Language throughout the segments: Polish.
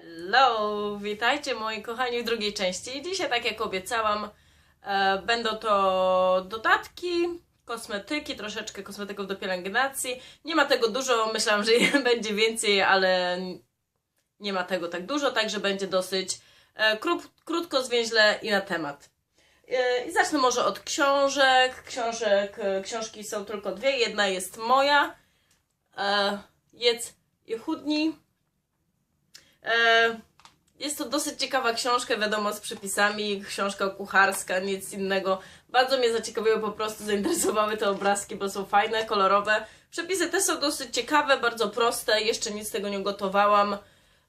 Hello, witajcie moi kochani w drugiej części. Dzisiaj, tak jak obiecałam, e, będą to dodatki, kosmetyki, troszeczkę kosmetyków do pielęgnacji. Nie ma tego dużo, myślałam, że będzie więcej, ale nie ma tego tak dużo, także będzie dosyć e, krót, krótko, zwięźle i na temat. E, I zacznę może od książek. Książek, e, książki są tylko dwie. Jedna jest moja. E, jedz i chudnij. E, Jest to dosyć ciekawa książka, wiadomo, z przepisami, książka kucharska, nic innego. Bardzo mnie zaciekawiło, po prostu zainteresowały te obrazki, bo są fajne, kolorowe. Przepisy też są dosyć ciekawe, bardzo proste, jeszcze nic z tego nie gotowałam,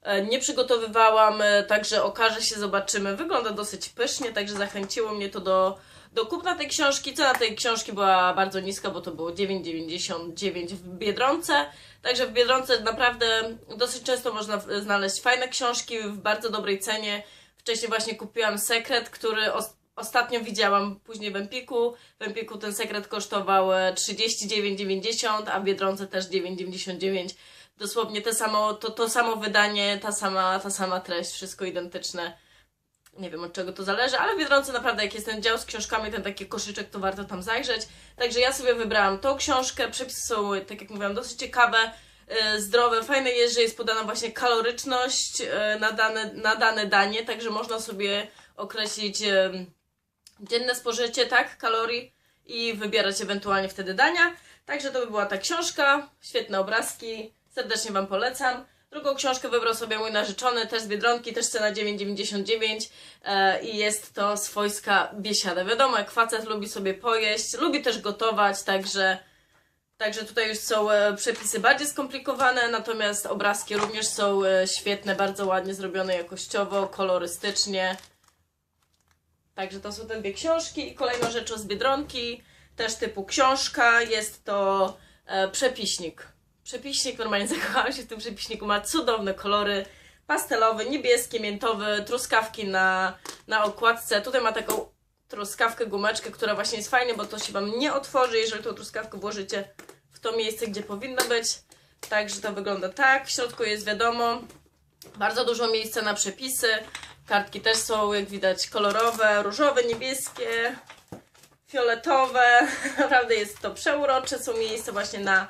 e, nie przygotowywałam, e, także okaże się, zobaczymy. Wygląda dosyć pysznie, także zachęciło mnie to do, do kupna tej książki. Cena tej książki była bardzo niska, bo to było 9,99 w Biedronce. Także w Biedronce naprawdę dosyć często można znaleźć fajne książki w bardzo dobrej cenie. Wcześniej właśnie kupiłam sekret, który os- ostatnio widziałam później w Empiku. W Empiku ten sekret kosztował e, 39,90, a w Biedronce też 9,99. Dosłownie te samo, to, to samo wydanie, ta sama, ta sama treść, wszystko identyczne. Nie wiem od czego to zależy, ale w naprawdę jak jest ten dział z książkami, ten taki koszyczek, to warto tam zajrzeć. Także ja sobie wybrałam tą książkę, przepisy są, tak jak mówiłam, dosyć ciekawe, e, zdrowe. Fajne jest, że jest podana właśnie kaloryczność e, na dane, na dane danie, także można sobie określić e, dzienne spożycie, tak, kalorii i wybierać ewentualnie wtedy dania. Także to by była ta książka, świetne obrazki, serdecznie Wam polecam. Drugą książkę wybrał sobie mój narzeczony, też z Biedronki, też cena 9,99 e, i jest to swojska biesiada. Wiadomo, jak facet lubi sobie pojeść, lubi też gotować, także, także tutaj już są e, przepisy bardziej skomplikowane, natomiast obrazki również są e, świetne, bardzo ładnie zrobione jakościowo, kolorystycznie. Także to są te dwie książki i kolejną rzeczą z Biedronki, też typu książka, jest to przepiśnik. Przepiśnik, normalnie zakochałam się w tym przepiśniku, ma cudowne kolory, pastelowy, niebieski, miętowy, truskawki na, na okładce. Tutaj ma taką truskawkę, gumeczkę, która właśnie jest fajna, bo to się Wam nie otworzy, jeżeli tą truskawkę włożycie w to miejsce, gdzie powinno być. Także to wygląda tak. W środku jest wiadomo, bardzo dużo miejsca na przepisy. Kartki też są, jak widać, kolorowe, różowe, niebieskie, fioletowe. Naprawdę jest to przeurocze. Są miejsca właśnie na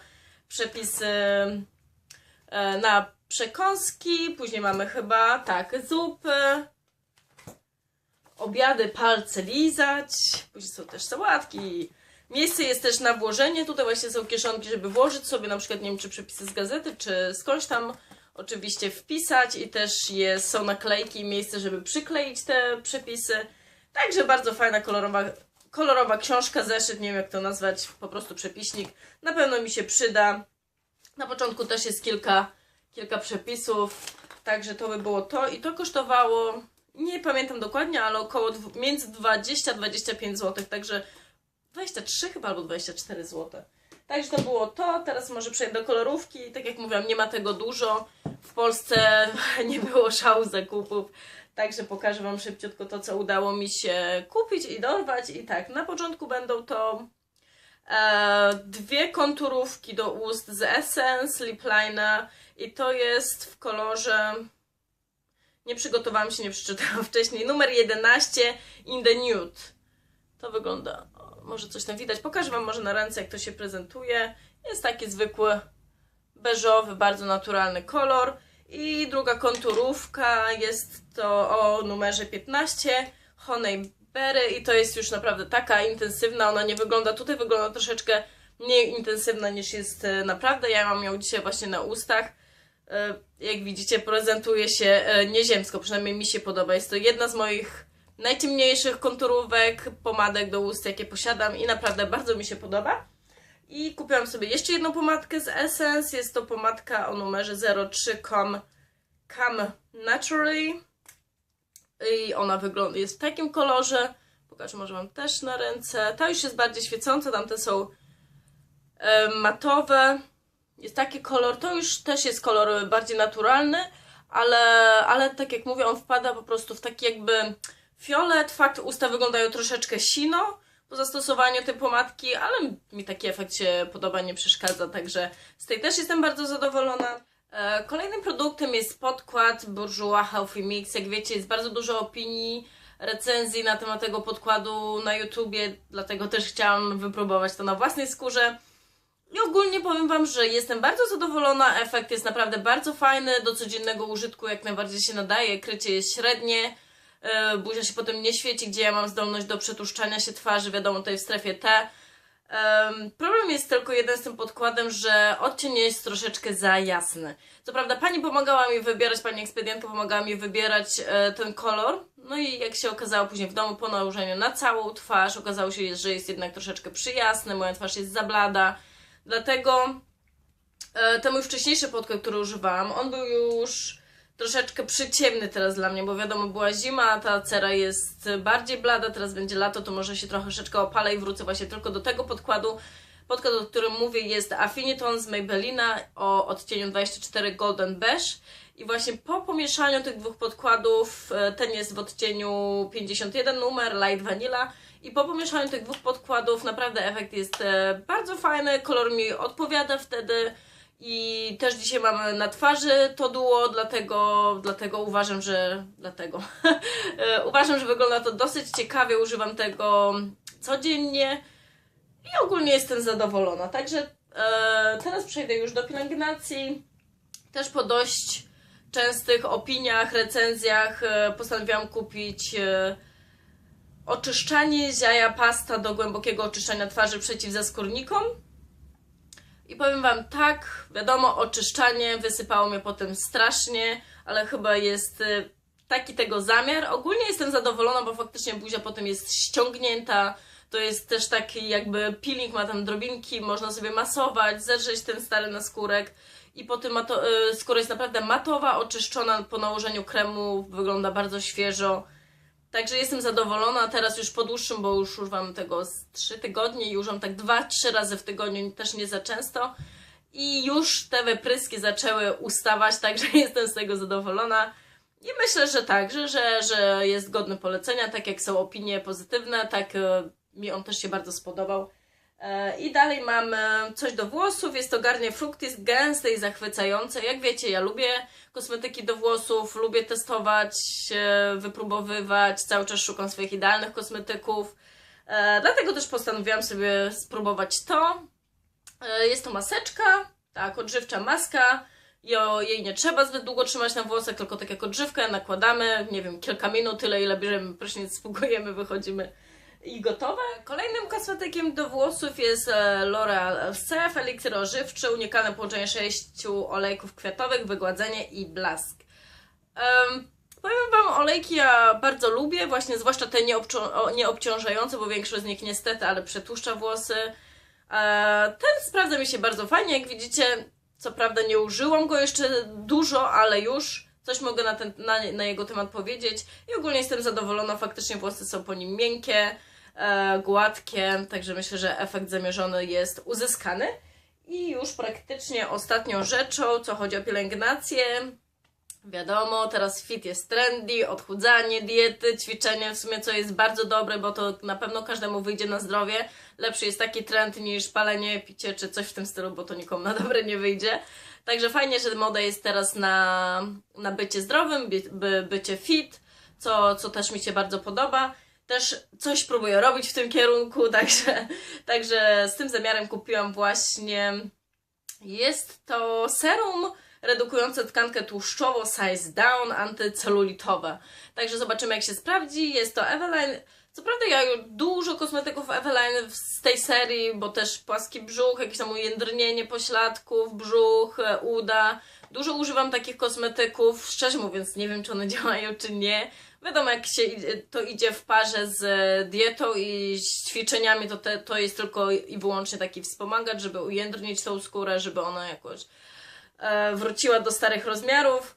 przepisy, e, na przekąski. Później mamy chyba, tak, zupy, obiady, palce lizać. Później są też sałatki. Miejsce jest też na włożenie. Tutaj właśnie są kieszonki, żeby włożyć sobie na przykład, nie wiem, czy przepisy z gazety, czy skądś tam oczywiście wpisać i też jest, są naklejki i miejsce, żeby przykleić te przepisy. Także bardzo fajna, kolorowa, kolorowa książka, zeszyt, nie wiem jak to nazwać, po prostu przepiśnik. Na pewno mi się przyda. Na początku też jest kilka, kilka przepisów, także to by było to i to kosztowało, nie pamiętam dokładnie, ale około między 20-25 zł, także 23 chyba albo 24 zł. Także to było to. Teraz może przejdę do kolorówki. Tak jak mówiłam, nie ma tego dużo. W Polsce nie było szału zakupów. Także pokażę Wam szybciutko to, co udało mi się kupić i dorwać. I tak, na początku będą to e, dwie konturówki do ust z Essence Lip Liner. I to jest w kolorze... Nie przygotowałam się, nie przeczytałam wcześniej. Numer 11 in the nude. To wygląda, może coś tam widać. Pokażę Wam może na ręce, jak to się prezentuje. Jest taki zwykły, beżowy, bardzo naturalny kolor. I druga konturówka jest to o numerze 15, Honey Berry i to jest już naprawdę taka intensywna, ona nie wygląda, tutaj wygląda troszeczkę mniej intensywna niż jest e, naprawdę. Ja mam ją dzisiaj właśnie na ustach. E, Jak widzicie, prezentuje się e, nieziemsko, przynajmniej mi się podoba. Jest to jedna z moich najciemniejszych konturówek, pomadek do ust, jakie posiadam i naprawdę bardzo mi się podoba. I kupiłam sobie jeszcze jedną pomadkę z Essence. Jest to pomadka o numerze 03 Com, Cam Naturally. I ona wygląda, jest w takim kolorze. Pokażę może Wam też na ręce. Ta już jest bardziej świecąca, tamte są matowe. Jest taki kolor, to już też jest kolor bardziej naturalny, ale, ale tak jak mówię, on wpada po prostu w taki jakby fiolet. Fakt, usta wyglądają troszeczkę sino po zastosowaniu tej pomadki, ale mi taki efekt się podoba, nie przeszkadza, także z tej też jestem bardzo zadowolona. E, Kolejnym produktem jest podkład Bourjois Healthy Mix. Jak wiecie, jest bardzo dużo opinii, recenzji na temat tego podkładu na YouTubie, dlatego też chciałam wypróbować to na własnej skórze. I ogólnie powiem Wam, że jestem bardzo zadowolona. Efekt jest naprawdę bardzo fajny. Do codziennego użytku jak najbardziej się nadaje. Krycie jest średnie. E, Buzia się potem nie świeci, gdzie ja mam zdolność do przetuszczania się twarzy, wiadomo, tutaj w strefie T. Em, problem jest tylko jeden z tym podkładem, że odcień jest troszeczkę za jasny. Co prawda pani pomagała mi wybierać, pani ekspedientka pomagała mi wybierać e, ten kolor. No i jak się okazało później w domu po nałożeniu na całą twarz, okazało się, że jest jednak troszeczkę przyjasny, moja twarz jest za blada. Dlatego e, ten mój wcześniejszy podkład, który używałam, on był już troszeczkę przyciemny teraz dla mnie, bo wiadomo, była zima, ta cera jest bardziej blada, teraz będzie lato, to może się troszeczkę opalę i wrócę właśnie tylko do tego podkładu. Podkład, o którym mówię, jest Affiniton z Maybellina o odcieniu 24 Golden Beige. I właśnie po pomieszaniu tych dwóch podkładów, e, ten jest w odcieniu 51 numer, Light Vanilla. I po pomieszaniu tych dwóch podkładów naprawdę efekt jest e, bardzo fajny, kolor mi odpowiada wtedy. I też dzisiaj mamy na twarzy to duo, dlatego, dlatego uważam, że dlatego uważam, że wygląda to dosyć ciekawie, używam tego codziennie i ogólnie jestem zadowolona. Także e, teraz przejdę już do pielęgnacji. Też po dość częstych opiniach, recenzjach e, postanowiłam kupić e, oczyszczanie ziaja pasta do głębokiego oczyszczania twarzy przeciwzaskórnikom. I powiem Wam tak, wiadomo, oczyszczanie wysypało mnie potem strasznie, ale chyba jest y, taki tego zamiar. Ogólnie jestem zadowolona, bo faktycznie buzia potem jest ściągnięta. To jest też taki jakby peeling, ma tam drobinki, można sobie masować, zerżeć ten stary naskórek. I potem mato, y, skóra jest naprawdę matowa, oczyszczona po nałożeniu kremu, wygląda bardzo świeżo. Także jestem zadowolona. Teraz już po dłuższym, bo już używam tego z 3 tygodnie i używam tak 2-3 razy w tygodniu, też nie za często. I już te wypryski zaczęły ustawać, także jestem z tego zadowolona. I myślę, że tak, że, że, że jest godny polecenia, tak jak są opinie pozytywne, tak e, mi on też się bardzo spodobał. I dalej mam coś do włosów, jest to Garnier Fructis, gęste i zachwycające. Jak wiecie, ja lubię kosmetyki do włosów, lubię testować, e, wypróbowywać, cały czas szukam swoich idealnych kosmetyków. E, Dlatego też postanowiłam sobie spróbować to. E, Jest to maseczka, tak, odżywcza maska. Jej nie trzeba zbyt długo trzymać na włosach, tylko tak jak odżywkę nakładamy, nie wiem, kilka minut, tyle ile bierzemy prysznic, spłukujemy, wychodzimy i gotowe. Kolejnym kosmetykiem do włosów jest e, L'Oreal LCF, eliksir ożywczy, unikalne połączenie sześciu olejków kwiatowych, wygładzenie i blask. Em, powiem Wam, olejki ja bardzo lubię, właśnie zwłaszcza te nieobciążające, bo większość z nich niestety, ale przetłuszcza włosy. E, ten sprawdza mi się bardzo fajnie, jak widzicie, co prawda nie użyłam go jeszcze dużo, ale już coś mogę na, ten, na, na jego temat powiedzieć i ogólnie jestem zadowolona, faktycznie włosy są po nim miękkie, gładkie, także myślę, że efekt zamierzony jest uzyskany. I już praktycznie ostatnią rzeczą, co chodzi o pielęgnację, Wiadomo, teraz fit jest trendy, odchudzanie, diety, ćwiczenie, w sumie co jest bardzo dobre, bo to na pewno każdemu wyjdzie na zdrowie. Lepszy jest taki trend niż palenie, picie czy coś w tym stylu, bo to nikomu na dobre nie wyjdzie. Także fajnie, że moda jest teraz na, na bycie zdrowym, by, bycie fit, co, co też mi się bardzo podoba. Też coś próbuję robić w tym kierunku, także, także z tym zamiarem kupiłam właśnie. Jest to serum redukujące tkankę tłuszczową size down, antycelulitowe. Także zobaczymy jak się sprawdzi. Jest to Eveline. Co prawda ja dużo kosmetyków Eveline z tej serii, bo też płaski brzuch, jakieś tam ujędrnienie pośladków, brzuch, e, uda. Dużo używam takich kosmetyków, szczerze mówiąc nie wiem czy one działają czy nie. Wiadomo jak się to idzie w parze z dietą i ćwiczeniami, to, te, to jest tylko i wyłącznie taki wspomagacz, żeby ujędrnić tą skórę, żeby ona jakoś e, wróciła do starych rozmiarów.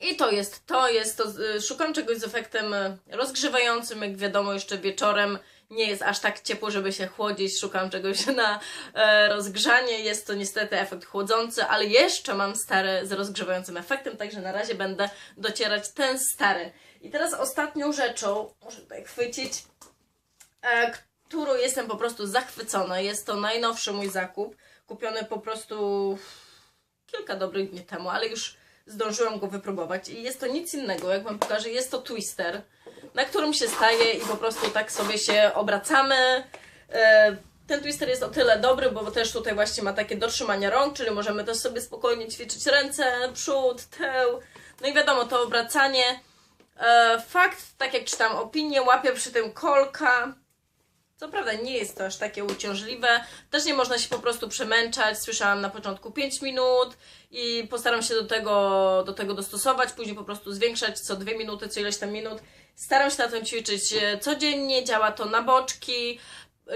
I to jest to, jest to. Szukam czegoś z efektem rozgrzewającym, jak wiadomo, jeszcze wieczorem nie jest aż tak ciepło, żeby się chłodzić. Szukam czegoś na e, rozgrzanie. Jest to niestety efekt chłodzący, ale jeszcze mam stare z rozgrzewającym efektem, także na razie będę docierać ten stary. I teraz ostatnią rzeczą, muszę tutaj chwycić, e, którą jestem po prostu zachwycona. Jest to najnowszy mój zakup, kupiony po prostu kilka dobrych dni temu, ale już zdążyłam go wypróbować i jest to nic innego, jak Wam pokażę, jest to twister, na którym się staje i po prostu tak sobie się obracamy. E, Ten twister jest o tyle dobry, bo też tutaj właśnie ma takie dotrzymania rąk, czyli możemy też sobie spokojnie ćwiczyć ręce, przód, tył. No i wiadomo, to obracanie. E, Fakt, tak jak czytam opinię, łapie przy tym kolka. Co prawda nie jest to aż takie uciążliwe. Też nie można się po prostu przemęczać. Słyszałam na początku 5 minut i postaram się do tego, do tego dostosować, później po prostu zwiększać co 2 minuty, co ileś tam minut. Staram się na tym ćwiczyć e, codziennie, działa to na boczki.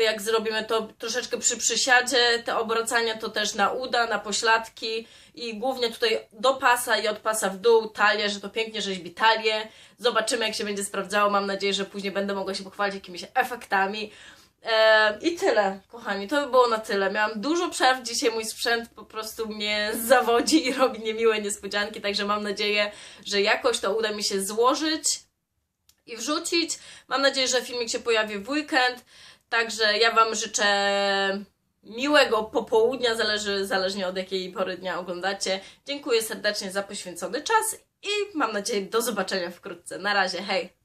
Jak zrobimy to troszeczkę przy przysiadzie, te obracania to też na uda, na pośladki i głównie tutaj do pasa i od pasa w dół, talię, że to pięknie rzeźbi talię. Zobaczymy jak się będzie sprawdzało. Mam nadzieję, że później będę mogła się pochwalić jakimiś efektami. E, I tyle, kochani, to by było na tyle. Miałam dużo przerw, dzisiaj mój sprzęt po prostu mnie zawodzi i robi niemiłe niespodzianki, także mam nadzieję, że jakoś to uda mi się złożyć i wrzucić. Mam nadzieję, że filmik się pojawi w weekend, także ja Wam życzę miłego popołudnia, zależy, zależnie od jakiej pory dnia oglądacie. Dziękuję serdecznie za poświęcony czas i mam nadzieję do zobaczenia wkrótce. Na razie, hej!